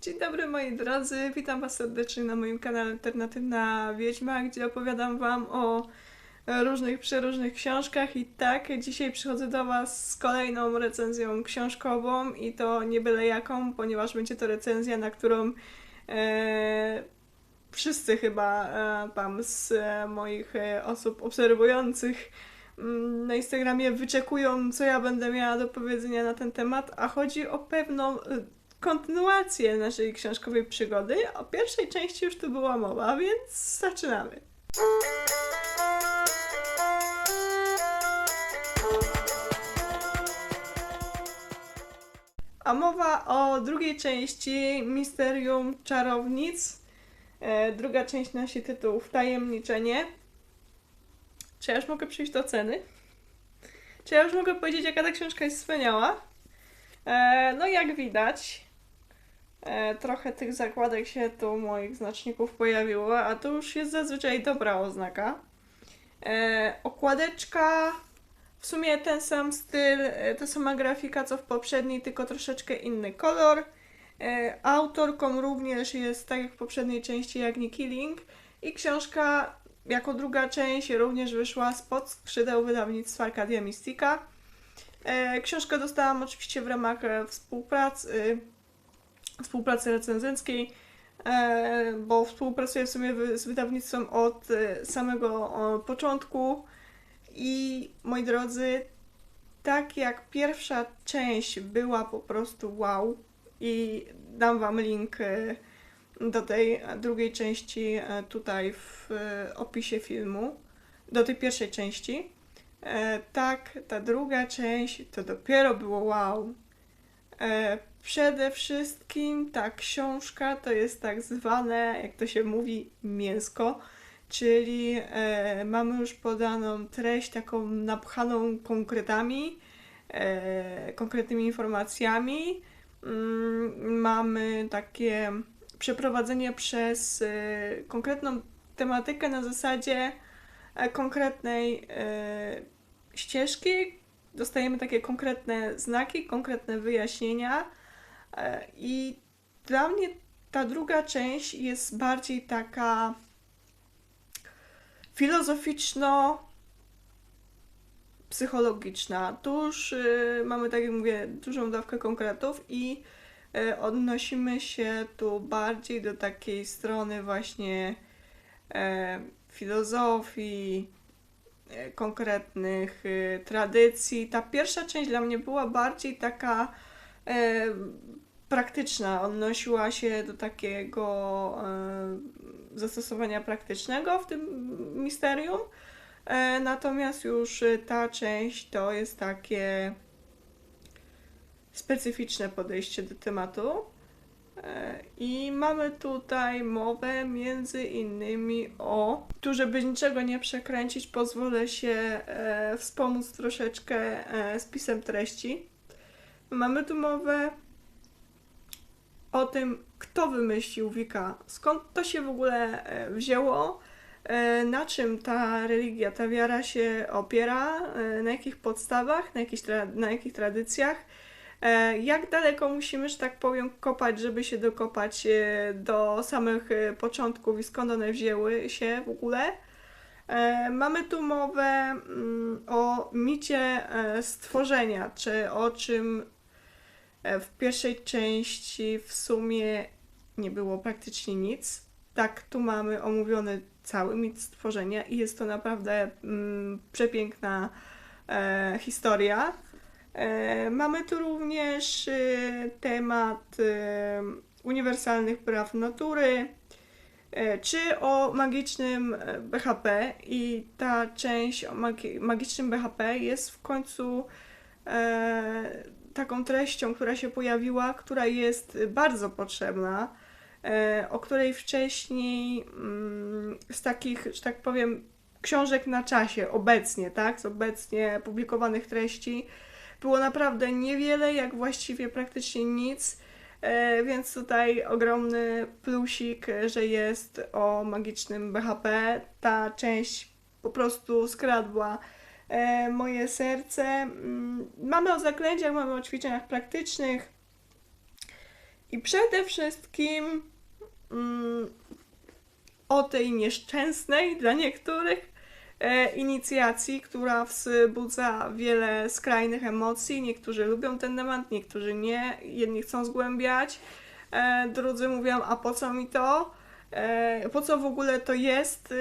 Dzień dobry moi drodzy, witam was serdecznie na moim kanale Alternatywna Wiedźma, gdzie opowiadam wam o różnych, przeróżnych książkach. I tak, dzisiaj przychodzę do was z kolejną recenzją książkową i to nie byle jaką, ponieważ będzie to recenzja, na którą e, wszyscy chyba e, tam z e, moich e, osób obserwujących mm, na Instagramie wyczekują, co ja będę miała do powiedzenia na ten temat, a chodzi o pewną kontynuację naszej książkowej przygody. O pierwszej części już tu była mowa, więc zaczynamy. A mowa o drugiej części Misterium Czarownic. E, druga część nosi tytuł Wtajemniczenie. Czy ja już mogę przejść do ceny? Czy ja już mogę powiedzieć, jaka ta książka jest wspaniała? E, no jak widać, e, trochę tych zakładek się tu moich znaczników pojawiło, a to już jest zazwyczaj dobra oznaka. E, okładeczka, w sumie ten sam styl, e, ta sama grafika co w poprzedniej, tylko troszeczkę inny kolor. E, autorką również jest, tak jak w poprzedniej części, Jagni Killing i książka jako druga część również wyszła spod skrzydeł wydawnictwa Arcadia Mystica. E, Książkę dostałam oczywiście w ramach e, współpracy, współpracy recenzenckiej, e, bo współpracuję w sumie z wydawnictwem od e, samego początku. I moi drodzy, tak jak pierwsza część była po prostu wow, i dam Wam link e, do tej drugiej części tutaj w opisie filmu, do tej pierwszej części. Tak, ta druga część to dopiero było wow. E, przede wszystkim ta książka to jest tak zwane, jak to się mówi, mięsko, czyli e, mamy już podaną treść taką napchaną konkretami, e, konkretnymi informacjami. Mm, mamy takie przeprowadzenie przez e, konkretną tematykę na zasadzie e, konkretnej e, ścieżki. Dostajemy takie konkretne znaki, konkretne wyjaśnienia. e, I dla mnie ta druga część jest bardziej taka filozoficzno psychologiczna. Tu już y, mamy, tak jak mówię, dużą dawkę konkretów i y, odnosimy się tu bardziej do takiej strony właśnie e, filozofii, e, konkretnych y, tradycji. Ta pierwsza część dla mnie była bardziej taka e, praktyczna, odnosiła się do takiego e, zastosowania praktycznego w tym misterium. E, Natomiast już ta część to jest takie specyficzne podejście do tematu. E, I mamy tutaj mowę między innymi o, tu żeby niczego nie przekręcić, pozwolę się e, wspomóc troszeczkę e, spisem treści. Mamy tu mowę o tym, kto wymyślił Wika, skąd to się w ogóle e, wzięło, e, na czym ta religia, ta wiara się opiera, na jakich podstawach, na, jakich na jakich tradycjach, jak daleko musimy, że tak powiem, kopać, żeby się dokopać e, do samych e, początków i skąd one wzięły się w ogóle. E, Mamy tu mowę mm, o micie e, stworzenia, czy o czym e, w pierwszej części w sumie nie było praktycznie nic. Tak, tu mamy omówiony cały mit stworzenia i jest to naprawdę mm, przepiękna e, historia. E, mamy tu również e, temat e, uniwersalnych praw natury, czy o magicznym BHP i ta część o magi- magicznym BHP jest w końcu e, taką treścią, która się pojawiła, która jest bardzo potrzebna, e, o której wcześniej mm, z takich, że tak powiem, książek na czasie, obecnie, tak, z obecnie publikowanych treści, było naprawdę niewiele, jak właściwie praktycznie nic. E, więc tutaj ogromny plusik, że jest o magicznym BHP. Ta część po prostu skradła e, moje serce. Mm, Mamy o zaklęciach, mamy o ćwiczeniach praktycznych. I przede wszystkim mm, o tej nieszczęsnej dla niektórych inicjacji, która wzbudza wiele skrajnych emocji. Niektórzy lubią ten temat, niektórzy nie. Jedni chcą zgłębiać, e, drudzy mówią, a po co mi to? E, po co w ogóle to jest?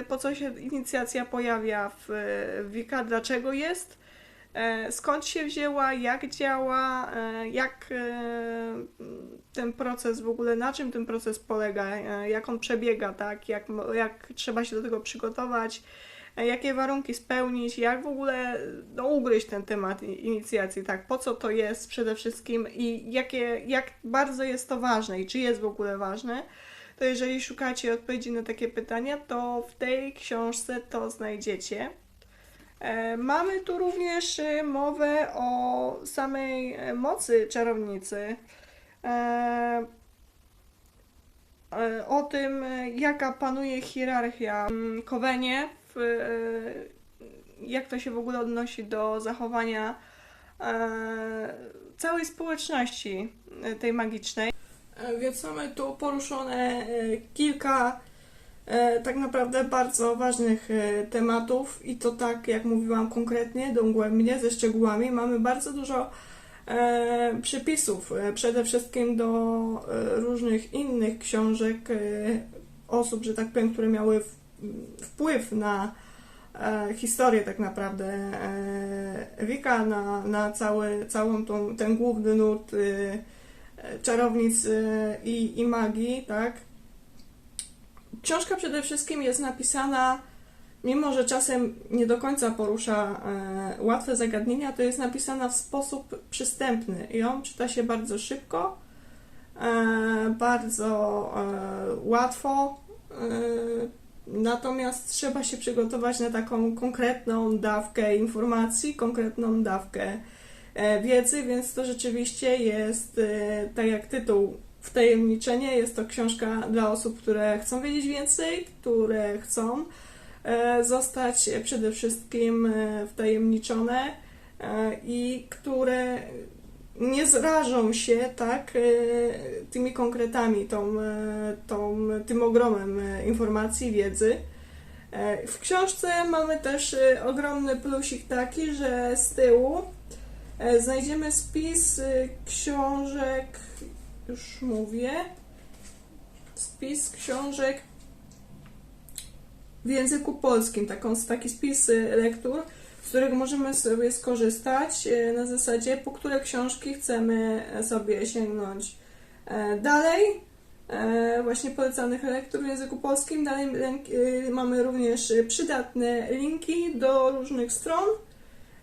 e, po co się inicjacja pojawia w, Wika? Dlaczego jest? E, skąd się wzięła, jak działa, e, jak e, ten proces w ogóle, na czym ten proces polega, e, jak on przebiega, tak, jak, jak trzeba się do tego przygotować, e, jakie warunki spełnić, jak w ogóle no, ugryźć ten temat inicjacji, tak, po co to jest przede wszystkim i jakie, jak bardzo jest to ważne i czy jest w ogóle ważne, to jeżeli szukacie odpowiedzi na takie pytania, to w tej książce to znajdziecie. E, Mamy tu również mowę o samej mocy czarownicy. E, e, O tym, e, jaka panuje hierarchia w Kowenie, jak to się w ogóle odnosi do zachowania całej społeczności tej magicznej. Więc mamy tu poruszone kilka tak naprawdę bardzo ważnych tematów i to tak, jak mówiłam konkretnie, dogłębnie, ze szczegółami. Mamy bardzo dużo przypisów, e, przede wszystkim do e, różnych innych książek e, osób, że tak powiem, które miały wpływ na e, historię tak naprawdę e, Wika, na, na cały, całą tą, ten główny nurt e, e, czarownic e, i, i magii, tak? Książka przede wszystkim jest napisana, mimo że czasem nie do końca porusza e, łatwe zagadnienia, to jest napisana w sposób przystępny. Ją czyta się bardzo szybko, e, bardzo e, łatwo, natomiast trzeba się przygotować na taką konkretną dawkę informacji, konkretną dawkę wiedzy, więc to rzeczywiście jest, tak jak tytuł Wtajemniczenie jest to książka dla osób, które chcą wiedzieć więcej, które chcą zostać przede wszystkim e, wtajemniczone e, i które nie zrażą się tak e, tymi konkretami, tą, e, tą, tym ogromem e, informacji, wiedzy. E, W książce mamy też e, ogromny plusik taki, że z tyłu e, znajdziemy spis e, książek już mówię, spis książek w języku polskim, taką, taki spis y, lektur, z którego możemy sobie skorzystać y, na zasadzie, po które książki chcemy sobie sięgnąć e, dalej. e, Właśnie polecanych lektur w języku polskim. Dalej y, mamy również przydatne linki do różnych stron.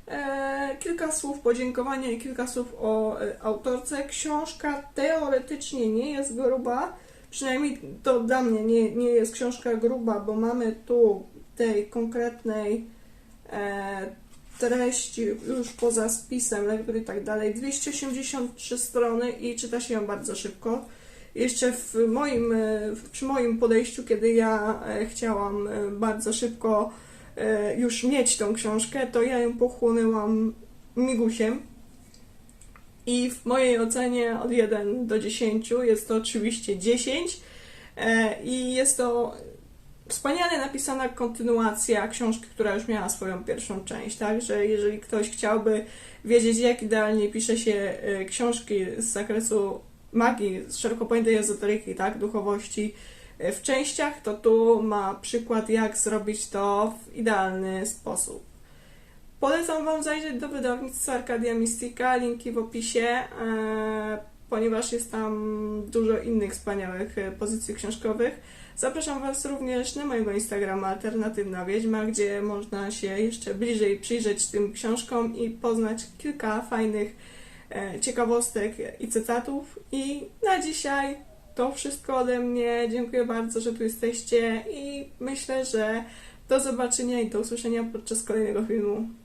E, kilka słów podziękowania i kilka słów o e, autorce. Książka teoretycznie nie jest gruba, przynajmniej to dla mnie nie, nie jest książka gruba, bo mamy tu tej konkretnej e, treści już poza spisem lektur i tak dalej 283 strony i czyta się ją bardzo szybko. Jeszcze w moim, e, przy moim podejściu, kiedy ja e, chciałam e, bardzo szybko już mieć tą książkę, to ja ją pochłonęłam migusiem. I w mojej ocenie od 1 do 10 jest to oczywiście 10. E, I jest to wspaniale napisana kontynuacja książki, która już miała swoją pierwszą część. Także jeżeli ktoś chciałby wiedzieć, jak idealnie pisze się e, książki z zakresu magii, z szeroko pojętej ezoteryki, tak, duchowości, e, w częściach, to tu ma przykład, jak zrobić to w idealny sposób. Polecam Wam zajrzeć do wydawnictwa Arcadia Mystica, linki w opisie, e, ponieważ jest tam dużo innych wspaniałych e, pozycji książkowych. Zapraszam Was również na mojego Instagrama Alternatywna Wiedźma, gdzie można się jeszcze bliżej przyjrzeć tym książkom i poznać kilka fajnych e, ciekawostek i cytatów. I na dzisiaj to wszystko ode mnie. Dziękuję bardzo, że tu jesteście i myślę, że do zobaczenia i do usłyszenia podczas kolejnego filmu.